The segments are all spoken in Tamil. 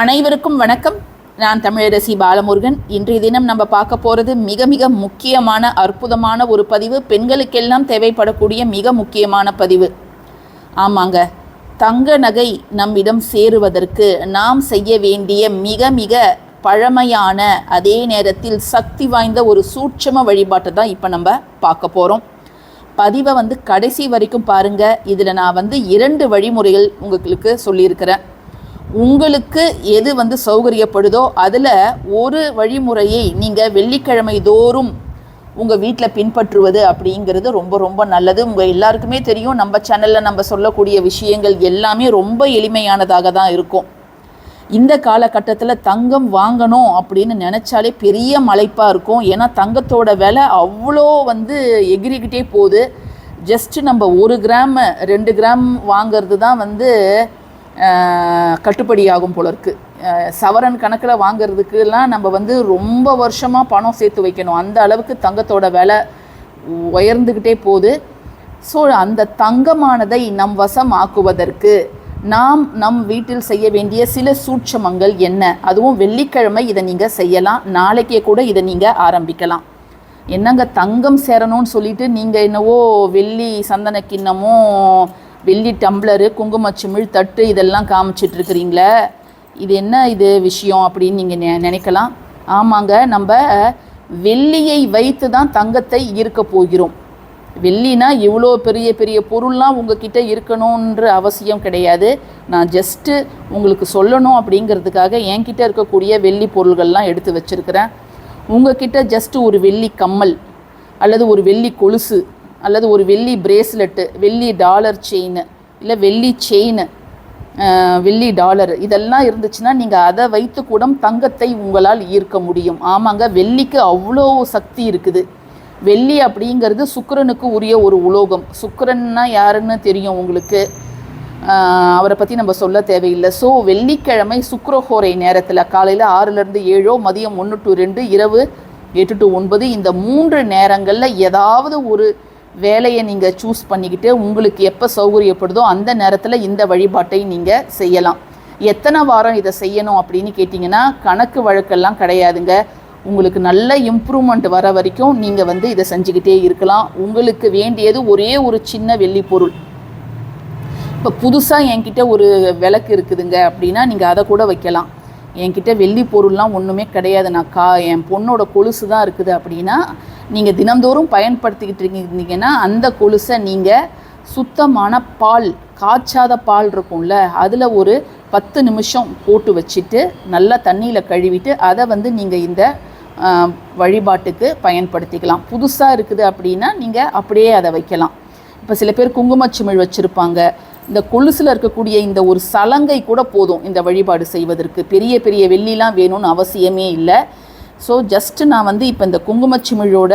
அனைவருக்கும் வணக்கம். நான் தமிழரசி பாலமுருகன். இன்றைய தினம் நம்ம பார்க்க போகிறது மிக மிக முக்கியமான அற்புதமான ஒரு பதிவு. பெண்களுக்கெல்லாம் தேவைப்படக்கூடிய மிக முக்கியமான பதிவு. ஆமாங்க. தங்க நகை நம்மிடம் சேருவதற்கு நாம் செய்ய வேண்டிய மிக மிக பழமையான அதே நேரத்தில் சக்தி வாய்ந்த ஒரு சூட்சம வழிபாட்டை தான் இப்போ நம்ம பார்க்க போகிறோம் பதிவை வந்து கடைசி வரைக்கும் பாருங்கள் இதில் நான் வந்து இரண்டு வழிமுறைகள் உங்களுக்கு சொல்லியிருக்கிறேன். உங்களுக்கு எது வந்து சௌகரியப்படுதோ அதில் ஒரு வழிமுறையை நீங்கள் வெள்ளிக்கிழமை தோறும் உங்கள் வீட்டில் பின்பற்றுவது அப்படிங்கிறது ரொம்ப ரொம்ப நல்லது. உங்கள் எல்லாருக்குமே தெரியும் நம்ம சேனலில் நம்ம சொல்லக்கூடிய விஷயங்கள் எல்லாமே ரொம்ப எளிமையானதாக தான் இருக்கும். இந்த காலகட்டத்தில் தங்கம் வாங்கணும் அப்படின்னு நினச்சாலே பெரிய மலைப்பாக இருக்கும். ஏன்னா தங்கத்தோட விலை அவ்வளோ வந்து எகிரிக்கிட்டே போகுது. ஜஸ்ட்டு நம்ம ஒரு கிராம் ரெண்டு கிராம் வாங்கிறது தான் வந்து கட்டுப்படியாகும் போல இருக்குது சவரன் கணக்கில் வாங்கிறதுக்கெல்லாம் நம்ம வந்து ரொம்ப வருஷமாக பணம் சேர்த்து வைக்கணும். அந்த அளவுக்கு தங்கத்தோட விலை உயர்ந்துக்கிட்டே போகுது. ஸோ அந்த தங்கமானதை நம் வசம் ஆக்குவதற்கு நாம் நம் வீட்டில் செய்ய வேண்டிய சில சூட்சமங்கள் என்ன? அதுவும் வெள்ளிக்கிழமை இதை நீங்கள் செய்யலாம். நாளைக்கே கூட இதை நீங்கள் ஆரம்பிக்கலாம். என்னங்க தங்கம் சேரணும்னு சொல்லிட்டு நீங்கள் என்னவோ வெள்ளி சந்தன கிண்ணமும் வெள்ளி டம்ளரு குங்குமச்சிமிழ் தட்டு இதெல்லாம் காமிச்சிட்டு இருக்கிறீங்களே இது என்ன இது விஷயம் அப்படின்னு நீங்கள் நெ நினைக்கலாம். ஆமாங்க நம்ம வெள்ளியை வைத்து தான் தங்கத்தை ஈர்க்க போகிறோம். வெள்ளினா இவ்வளோ பெரிய பெரிய பொருள்லாம் உங்ககிட்ட இருக்கணுன்ற அவசியம் கிடையாது. நான் ஜஸ்ட்டு உங்களுக்கு சொல்லணும் அப்படிங்கிறதுக்காக என்கிட்ட இருக்கக்கூடிய வெள்ளி பொருள்கள்லாம் எடுத்து வச்சுருக்கிறேன். உங்ககிட்ட ஜஸ்ட்டு ஒரு வெள்ளி கம்மல் அல்லது ஒரு வெள்ளி கொலுசு அல்லது ஒரு வெள்ளி பிரேஸ்லெட்டு வெள்ளி டாலர் செயின் இல்லை வெள்ளி செயின் வெள்ளி டாலர் இதெல்லாம் இருந்துச்சுன்னா நீங்கள் அதை வைத்து கூட தங்கத்தை உங்களால் ஈர்க்க முடியும். ஆமாங்க வெள்ளிக்கு அவ்வளோ சக்தி இருக்குது. வெள்ளி அப்படிங்கிறது சுக்கரனுக்கு உரிய ஒரு உலோகம். சுக்கரன்னா யாருன்னு தெரியும் உங்களுக்கு? அவரை பற்றி நம்ம சொல்ல தேவையில்லை. ஸோ வெள்ளிக்கிழமை சுக்கரஹோரை நேரத்தில் காலையில் ஆறுலேருந்து ஏழோ மதியம் ஒன்று டு ரெண்டு இரவு எட்டு டு ஒன்பது இந்த மூன்று நேரங்களில் ஏதாவது ஒரு வேலையை நீங்கள் சூஸ் பண்ணிக்கிட்டு உங்களுக்கு எப்போ சௌகரியப்படுதோ அந்த நேரத்தில் இந்த வழிபாட்டை நீங்கள் செய்யலாம். எத்தனை வாரம் இதை செய்யணும் அப்படின்னு கேட்டிங்கன்னா கணக்கு வழக்கெல்லாம் கிடையாதுங்க. உங்களுக்கு நல்ல இம்ப்ரூவ்மெண்ட் வர வரைக்கும் நீங்கள் வந்து இதை செஞ்சுக்கிட்டே இருக்கலாம். உங்களுக்கு வேண்டியது ஒரே ஒரு சின்ன வெள்ளி பொருள். இப்போ புதுசாக என்கிட்ட ஒரு விளக்கு இருக்குதுங்க அப்படின்னா நீங்கள் அதை கூட வைக்கலாம். என்கிட்ட வெள்ளி பொருள்லாம் ஒன்றுமே கிடையாது. நான் கா என் பொண்ணோட கொலுசு தான் இருக்குது அப்படின்னா நீங்கள் தினந்தோறும் பயன்படுத்திக்கிட்டு இருந்தீங்கன்னா அந்த கொலுசை நீங்கள் சுத்தமான பால் காய்ச்சாத பால் இருக்கும்ல அதில் ஒரு பத்து நிமிஷம் போட்டு வச்சுட்டு நல்லா தண்ணியில் கழுவிட்டு அதை வந்து நீங்கள் இந்த வழிபாட்டுக்கு பயன்படுத்திக்கலாம். புதுசாக இருக்குது அப்படின்னா நீங்கள் அப்படியே அதை வைக்கலாம். இப்போ சில பேர் குங்குமச்சிமிழ் வச்சுருப்பாங்க. இந்த கொலுசில் இருக்கக்கூடிய இந்த ஒரு சலங்கை கூட போதும் இந்த வழிபாடு செய்வதற்கு. பெரிய பெரிய வெள்ளிலாம் வேணும்னு அவசியமே இல்லை. ஸோ ஜஸ்ட்டு நான் வந்து இப்போ இந்த குங்குமச்சிமிழோட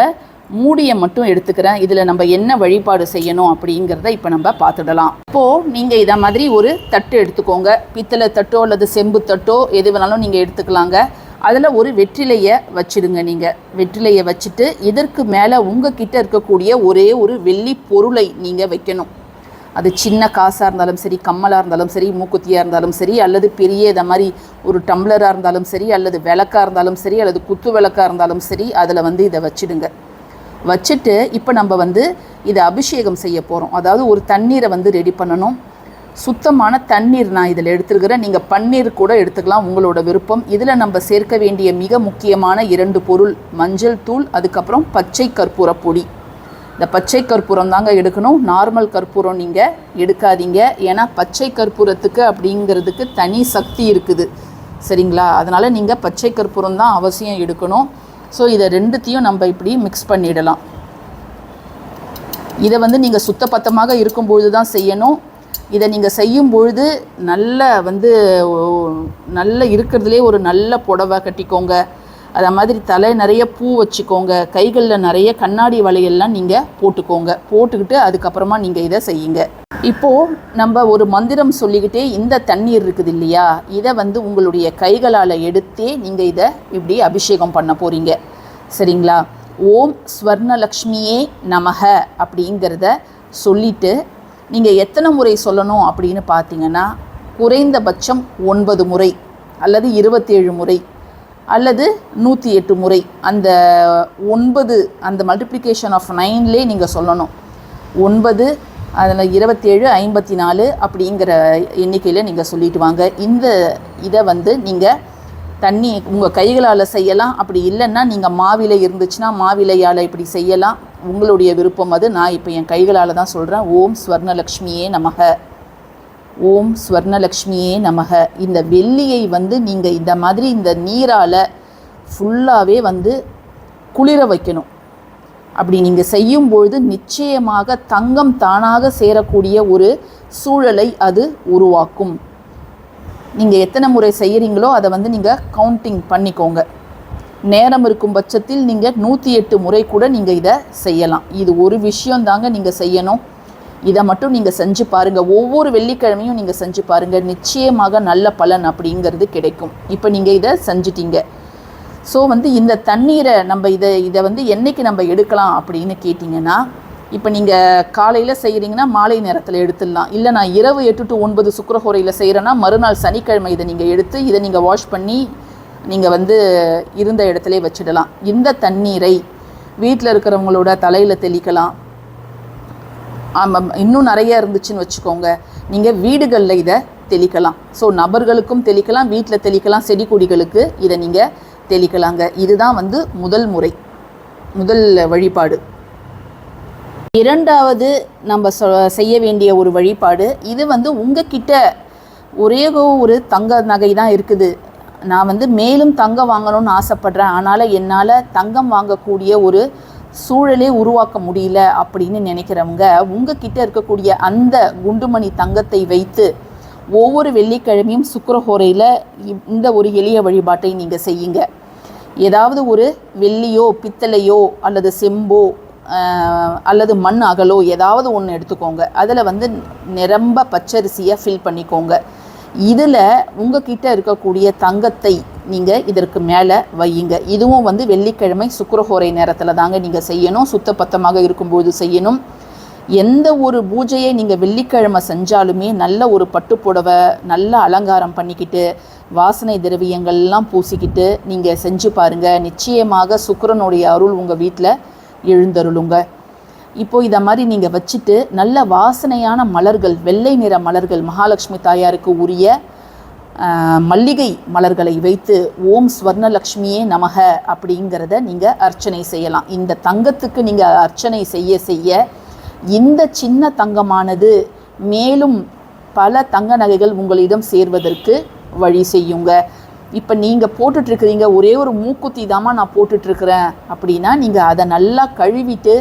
மூடியை மட்டும் எடுத்துக்கிறேன். இதில் நம்ம என்ன வழிபாடு செய்யணும் அப்படிங்கிறத இப்போ நம்ம பார்த்துடலாம். இப்போது நீங்கள் இதை மாதிரி ஒரு தட்டு எடுத்துக்கோங்க. பித்தளை தட்டோ அல்லது செம்பு தட்டோ எது வேணாலும் நீங்கள் எடுத்துக்கலாங்க. அதில் ஒரு வெற்றிலையை வச்சிடுங்க நீங்கள் வெற்றிலையை வச்சுட்டு இதற்கு மேலே உங்ககிட்ட இருக்கக்கூடிய ஒரே ஒரு வெள்ளி பொருளை நீங்கள் வைக்கணும். அது சின்ன காசாக இருந்தாலும் சரி கம்மலாக இருந்தாலும் சரி மூக்குத்தியாக இருந்தாலும் சரி அல்லது பெரிய இதை மாதிரி ஒரு டம்ளராக இருந்தாலும் சரி அல்லது விளக்காக இருந்தாலும் சரி அல்லது குத்து விளக்காக இருந்தாலும் சரி அதில் வந்து இதை வச்சிடுங்க. வச்சுட்டு இப்போ நம்ம வந்து இதை அபிஷேகம் செய்ய போகிறோம் அதாவது ஒரு தண்ணீரை வந்து ரெடி பண்ணணும். சுத்தமான தண்ணீர் நான் இதில் எடுத்துருக்கிறேன். நீங்கள் பன்னீர் கூட எடுத்துக்கலாம் உங்களோட விருப்பம். இதில் நம்ம சேர்க்க வேண்டிய மிக முக்கியமான இரண்டு பொருள் மஞ்சள் தூள் அதுக்கப்புறம் பச்சை கற்பூர பொடி. இந்த பச்சை கற்பூரம் தாங்க எடுக்கணும். நார்மல் கற்பூரம் நீங்கள் எடுக்காதீங்க. ஏன்னா பச்சை கற்பூரத்துக்கு அப்படிங்கிறதுக்கு தனி சக்தி இருக்குது. சரிங்களா? அதனால் நீங்கள் பச்சை கற்பூரம் தான் அவசியம் எடுக்கணும். ஸோ இதை ரெண்டுத்தையும் நம்ம இப்படி மிக்ஸ் பண்ணிடலாம். இதை வந்து நீங்கள் சுத்தபத்தமாக இருக்கும் பொழுது தான் செய்யணும். இதை நீங்கள் செய்யும் பொழுது நல்ல வந்து நல்ல இருக்கிறதுலே ஒரு நல்ல புடவை கட்டிக்கோங்க. அதை மாதிரி தலை நிறைய பூ வச்சுக்கோங்க. கைகளில் நிறைய கண்ணாடி வளையல்லாம் நீங்கள் போட்டுக்கோங்க. போட்டுக்கிட்டு அதுக்கப்புறமா நீங்கள் இதை செய்யுங்க. இப்போது நம்ம ஒரு மந்திரம் சொல்லிக்கிட்டே இந்த தண்ணீர் இருக்குது இல்லையா? இதை வந்து உங்களுடைய கைகளால் எடுத்தே நீங்கள் இதை இப்படி அபிஷேகம் பண்ண போகிறீங்க சரிங்களா? ஓம் ஸ்வர்ணலக்ஷ்மியே நமக அப்படிங்கிறத சொல்லிட்டு நீங்கள் எத்தனை முறை சொல்லணும் அப்படின்னு பார்த்தீங்கன்னா குறைந்தபட்சம் ஒன்பது முறை அல்லது இருபத்தேழு முறை அல்லது நூற்றி எட்டு முறை. அந்த ஒன்பது அந்த மல்டிப்ளிகேஷன் ஆஃப் நைன்லே நீங்கள் சொல்லணும். ஒன்பது அதில் இருபத்தேழு ஐம்பத்தி நாலு அப்படிங்கிற எண்ணிக்கையில் நீங்கள் சொல்லிட்டு வாங்க. இந்த இதை வந்து நீங்கள் தண்ணி உங்கள் கைகளால் செய்யலாம். அப்படி இல்லைன்னா நீங்கள் மாவிலை இருந்துச்சுன்னா மாவிலையால் இப்படி செய்யலாம். உங்களுடைய விருப்பம் அது. நான் இப்போ என் கைகளால் தான் சொல்கிறேன் ஓம் ஸ்வர்ணலக்ஷ்மியே நமக. ஓம் ஸ்வர்ணலக்ஷ்மியே நமக. இந்த வெள்ளியை வந்து நீங்கள் இந்த மாதிரி இந்த நீரால் ஃபுல்லாகவே வந்து குளிர வைக்கணும். அப்படி நீங்கள் செய்யும்பொழுது நிச்சயமாக தங்கம் தானாக சேரக்கூடிய ஒரு சூழலை அது உருவாக்கும். நீங்கள் எத்தனை முறை செய்கிறீங்களோ அதை வந்து நீங்கள் கவுண்டிங் பண்ணிக்கோங்க. நேரம் இருக்கும் பட்சத்தில் நீங்கள் நூற்றி எட்டு முறை கூட நீங்கள் இதை செய்யலாம். இது ஒரு விஷயம் தாங்க நீங்கள் செய்யணும். இதை மட்டும் நீங்கள் செஞ்சு பாருங்கள் ஒவ்வொரு வெள்ளிக்கிழமையும் நீங்கள் செஞ்சு பாருங்கள் நிச்சயமாக நல்ல பலன் அப்படிங்கிறது கிடைக்கும். இப்போ நீங்கள் இதை செஞ்சிட்டீங்க. ஸோ வந்து இந்த தண்ணீரை நம்ம இதை இதை வந்து என்னைக்கு நம்ம எடுக்கலாம் அப்படின்னு கேட்டிங்கன்னா இப்போ நீங்கள் காலையில் செய்கிறீங்கன்னா மாலை நேரத்தில் எடுத்துடலாம். இல்லை நான் இரவு எட்டு டு ஒன்பது சுக்கரஹோரையில் செய்கிறேன்னா மறுநாள் சனிக்கிழமை இதை நீங்கள் எடுத்து இதை நீங்கள் வாஷ் பண்ணி நீங்கள் வந்து இருந்த இடத்துல வச்சிடலாம். இந்த தண்ணீரை வீட்டில் இருக்கிறவங்களோட தலையில் தெளிக்கலாம். இன்னும் நிறைய இருந்துச்சுன்னு வச்சுக்கோங்க. நீங்கள் வீடுகளில் இதை தெளிக்கலாம். ஸோ நபர்களுக்கும் தெளிக்கலாம் வீட்டில் தெளிக்கலாம் செடி கொடிகளுக்கு இதை நீங்கள் தெளிக்கலாங்க. இதுதான் வந்து முதல் முறை முதல் வழிபாடு. இரண்டாவது நம்ம செய்ய வேண்டிய ஒரு வழிபாடு இது வந்து உங்ககிட்ட ஒரே ஒரு தங்க நகை தான் இருக்குது. நான் வந்து மேலும் தங்கம் வாங்கணும்னு ஆசைப்பட்றேன். அதனால் என்னால் தங்கம் வாங்கக்கூடிய ஒரு சூழலே உருவாக்க முடியல அப்படின்னு நினைக்கிறவங்க உங்ககிட்ட இருக்கக்கூடிய அந்த குண்டுமணி தங்கத்தை வைத்து ஒவ்வொரு வெள்ளிக்கிழமையும் சுக்கரஹோரையில் இந்த ஒரு எளிய வழிபாட்டை நீங்கள் செய்யுங்க. ஏதாவது ஒரு வெள்ளியோ பித்தளையோ அல்லது செம்போ அல்லது மண் அகலோ ஏதாவது ஒன்று எடுத்துக்கோங்க. அதில் வந்து நிரம்ப பச்சரிசியை ஃபில் பண்ணிக்கோங்க. இதில் உங்ககிட்ட இருக்கக்கூடிய தங்கத்தை நீங்கள் இதற்கு மேலே வையுங்க. இதுவும் வந்து வெள்ளிக்கிழமை சுக்கரஹோரை நேரத்தில் தாங்க நீங்கள் செய்யணும். சுத்தபத்தமாக இருக்கும்போது செய்யணும். எந்த ஒரு பூஜையை நீங்கள் வெள்ளிக்கிழமை செஞ்சாலுமே நல்ல ஒரு பட்டுப்புடவை நல்ல அலங்காரம் பண்ணிக்கிட்டு வாசனை திரவியங்கள்லாம் பூசிக்கிட்டு நீங்கள் செஞ்சு பாருங்கள் நிச்சயமாக சுக்கரனுடைய அருள் உங்கள் வீட்டில் எழுந்தருளுங்க. இப்போ இதை மாதிரி நீங்கள் வச்சுட்டு நல்ல வாசனையான மலர்கள் வெள்ளை நிற மலர்கள் மகாலட்சுமி தாயாருக்கு உரிய மல்லிகை மலர்களை வைத்து ஓம் ஸ்வர்ணலக்ஷ்மியே நமக அப்படிங்கிறத நீங்கள் அர்ச்சனை செய்யலாம். இந்த தங்கத்துக்கு நீங்கள் அர்ச்சனை செய்ய செய்ய இந்த சின்ன தங்கமானது மேலும் பல தங்க நகைகள் உங்களிடம் சேர்வதற்கு வழி செய்யுங்க. இப்போ நீங்கள் போட்டுட்ருக்கிறீங்க ஒரே ஒரு மூக்குத்தி தாமா நான் போட்டுட்ருக்கிறேன் அப்படின்னா நீங்கள் அதை நல்லா கழுவிட்டு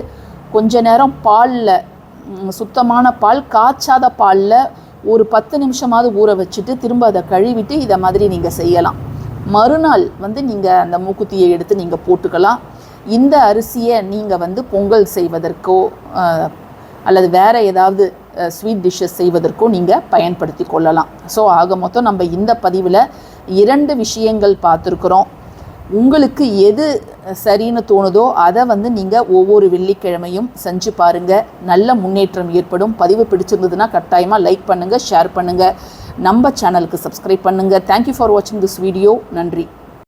கொஞ்ச நேரம் பாலில் சுத்தமான பால் காய்ச்சாத பாலில் ஒரு பத்து நிமிஷமாவது ஊற வச்சுட்டு திரும்ப அதை கழுவிட்டு இதை மாதிரி நீங்கள் செய்யலாம். மறுநாள் வந்து நீங்கள் அந்த மூக்குத்தியை எடுத்து நீங்கள் போட்டுக்கலாம். இந்த அரிசியை நீங்கள் வந்து பொங்கல் செய்வதற்கோ அல்லது வேறு ஏதாவது ஸ்வீட் டிஷ்ஷஸ் செய்வதற்கோ நீங்கள் பயன்படுத்தி கொள்ளலாம். ஸோ ஆக மொத்தம் நம்ம இந்த பதிவில் இரண்டு விஷயங்கள் பார்த்துருக்குறோம். உங்களுக்கு எது சரின்னு தோணுதோ அதை வந்து நீங்கள் ஒவ்வொரு வெள்ளிக்கிழமையும் செஞ்சு பாருங்கள் நல்ல முன்னேற்றம் ஏற்படும். பதிவு பிடிச்சிருந்ததுன்னா கட்டாயமாக லைக் பண்ணுங்கள் ஷேர் பண்ணுங்கள் நம்ம சேனலுக்கு சப்ஸ்கிரைப் பண்ணுங்கள் தேங்க்யூ ஃபார் வாட்சிங் திஸ் வீடியோ நன்றி.